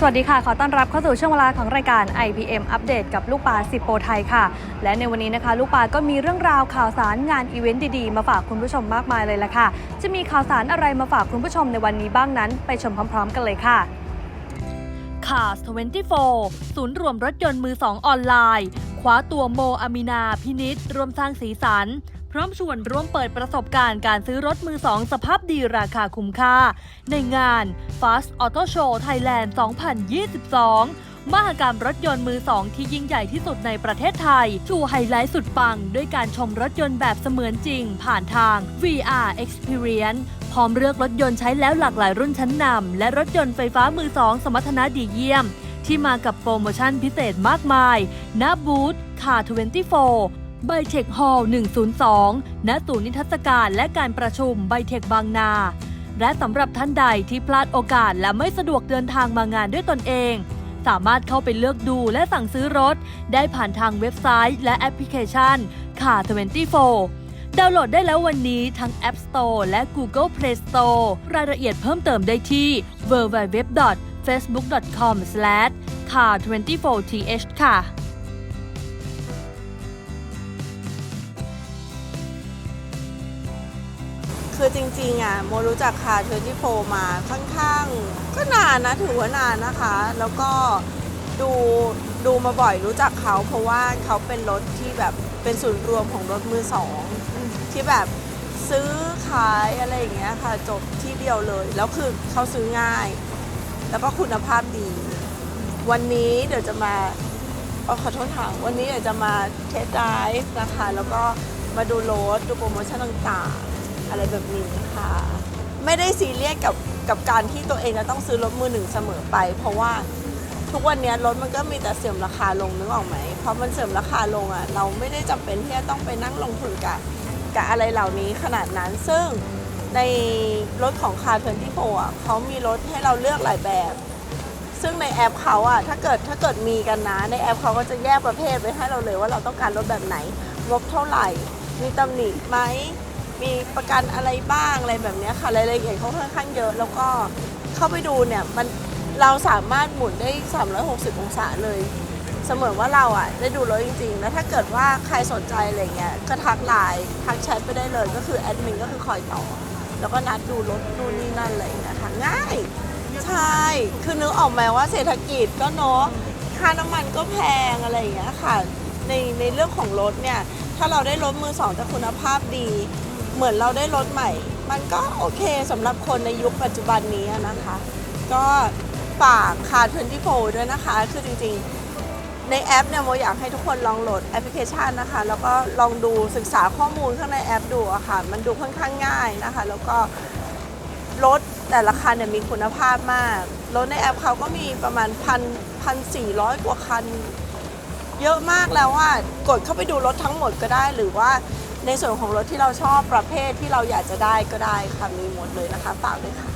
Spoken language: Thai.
สวัสดีค่ะ ขอต้อนรับเข้าสู่ช่วงเวลาของรายการ IPM อัปเดตกับลูกปลาสิบโปรไทยค่ะ และในวันนี้นะคะ ลูกปลาก็มีเรื่องราวข่าวสารงานอีเวนต์ดีๆ มาฝากคุณผู้ชมมากมายเลยละค่ะ จะมีข่าวสารอะไรมาฝากคุณผู้ชมในวันนี้บ้างนั้น ไปชมพร้อม ๆ กันเลยค่ะ Cars 24 ศูนย์รวมรถยนต์มือสองออนไลน์ คว้าตัวโมอามินาพินิษร่วมสร้างสีสัน พร้อมชวนร่วมเปิดประสบการณ์การซื้อรถมือสองสภาพดีราคาคุ้มค่า ในงาน Fast Auto Show Thailand 2022มหกรรมรถยนต์มือสองที่ยิ่งใหญ่ที่สุดในประเทศไทย ชูไฮไลท์สุดปัง ด้วยการชมรถยนต์แบบเสมือนจริง ผ่านทาง VR Experience พร้อมเลือกรถยนต์ใช้แล้วหลากหลายรุ่นชั้นนำและรถยนต์ไฟฟ้ามือสองสมรรถนะดีเยี่ยม ที่มากับโปรโมชั่นพิเศษมากมาย ณ บูธคา24 ไบเทคฮอลล์102 ณศูนย์นิทรรศการและการประชุมไบเทคบางนา และสำหรับท่านใดที่พลาดโอกาสและไม่สะดวกเดินทางมางานด้วยตนเอง สามารถเข้าไปเลือกดูและสั่งซื้อรถ ได้ผ่านทางเว็บไซต์และแอปพลิเคชันคา24ดาวน์โหลดได้แล้ววันนี้ทั้ง App Store และ Google Play Store รายละเอียดเพิ่มเติมได้ที่ w w w facebook.com/car24th ค่ะคือจริงๆอะโมรู้จักคาเทอร์ที่โฟมาค่อนข้างก็นานนะถือว่านานนะคะ แล้วก็ดูดูมาบ่อยรู้จักเขา เพราะว่าเขาเป็นรถที่แบบเป็นศูนย์รวมของรถมือสองที่แบบซื้อขายอะไรอย่างเงี้ยค่ะ จบที่เดียวเลย แล้วคือเขาซื้อง่าย แล้วก็คุณภาพดี วันนี้เดี๋ยวจะมาอขอโทษค่ะวันนี้เดี๋ยวจะมาเทสไดฟ์นะคะแล้วก็มาดูรถดูโปรโมชั่นต่างๆ อะไรแบบนี้ค่ะ ไม่ได้ซีเรียสกับกับการที่ตัวเองจะต้องซื้อรถมือหนึ่งเสมอไป เพราะว่าทุกวันนี้รถมันก็มีแต่เสื่อมราคาลงนึกออกไหมเพราะมันเสื่อมราคาลงอะเราไม่ได้จำเป็นที่จะต้องไปนั่งลงทุนกับกับอะไรเหล่านี้ขนาดนั้นซึ่ง ในรถของคาร์ทที่โอะเขามีรถให้เราเลือกหลายแบบ ซึ่งในแอปเขาอะถ้าเกิดถ้าเกิดมีกันนะ ในแอปเขาก็จะแยกประเภทไว้ให้เราเลยว่าเราต้องการรถแบบไหนงบเท่าไหร่ มีตำหนิไหมมีประกันอะไรบ้างอะไรแบบนี้ค่ะรายละเอียดเขาค่อนข้างเยอะ แล้วก็เข้าไปดูเนี่ยมันเราสามารถหมุนได้ 360 องศาเลย เสมือนว่าเราอะได้ดูรถจริงๆ แล้วถ้าเกิดว่าใครสนใจอะไรเงี้ยก็ทักไลน์ทักแชทไปได้เลยก็คือแอดมินก็คือคอยตอบ แล้วก็นัดดูรถนู่นนี่นั่นอะไรอย่างเงี้ยค่ะง่าย ใช่ คือนึกออกไหมว่าเศรษฐกิจก็เนาะค่าน้ำมันก็แพงอะไรอย่างเงี้ยค่ะ ในในเรื่องของรถเนี่ย ถ้าเราได้รถมือสองแต่คุณภาพดี เหมือนเราได้รถใหม่ มันก็โอเคสำหรับคนในยุคปัจจุบันนี้นะคะ ก็ฝากคาร์24ด้วยนะคะ คือจริงๆ ในแอปเนี่ยโมอยากให้ทุกคนลองโหลดแอปพลิเคชันนะคะ แล้วก็ลองดูศึกษาข้อมูลข้างในแอปดูอะค่ะ มันดูค่อนข้างง่ายนะคะ แล้วก็รถแต่ละคันเนี่ยมีคุณภาพมาก รถในแอปเขาก็มีประมาณพันพันสี่ร้อยกว่าคัน เยอะมากแล้วว่ากดเข้าไปดูรถทั้งหมดก็ได้ หรือว่าในส่วนของรถที่เราชอบประเภทที่เราอยากจะได้ก็ได้ค่ะมีหมดเลยนะคะฝากเลยค่ะ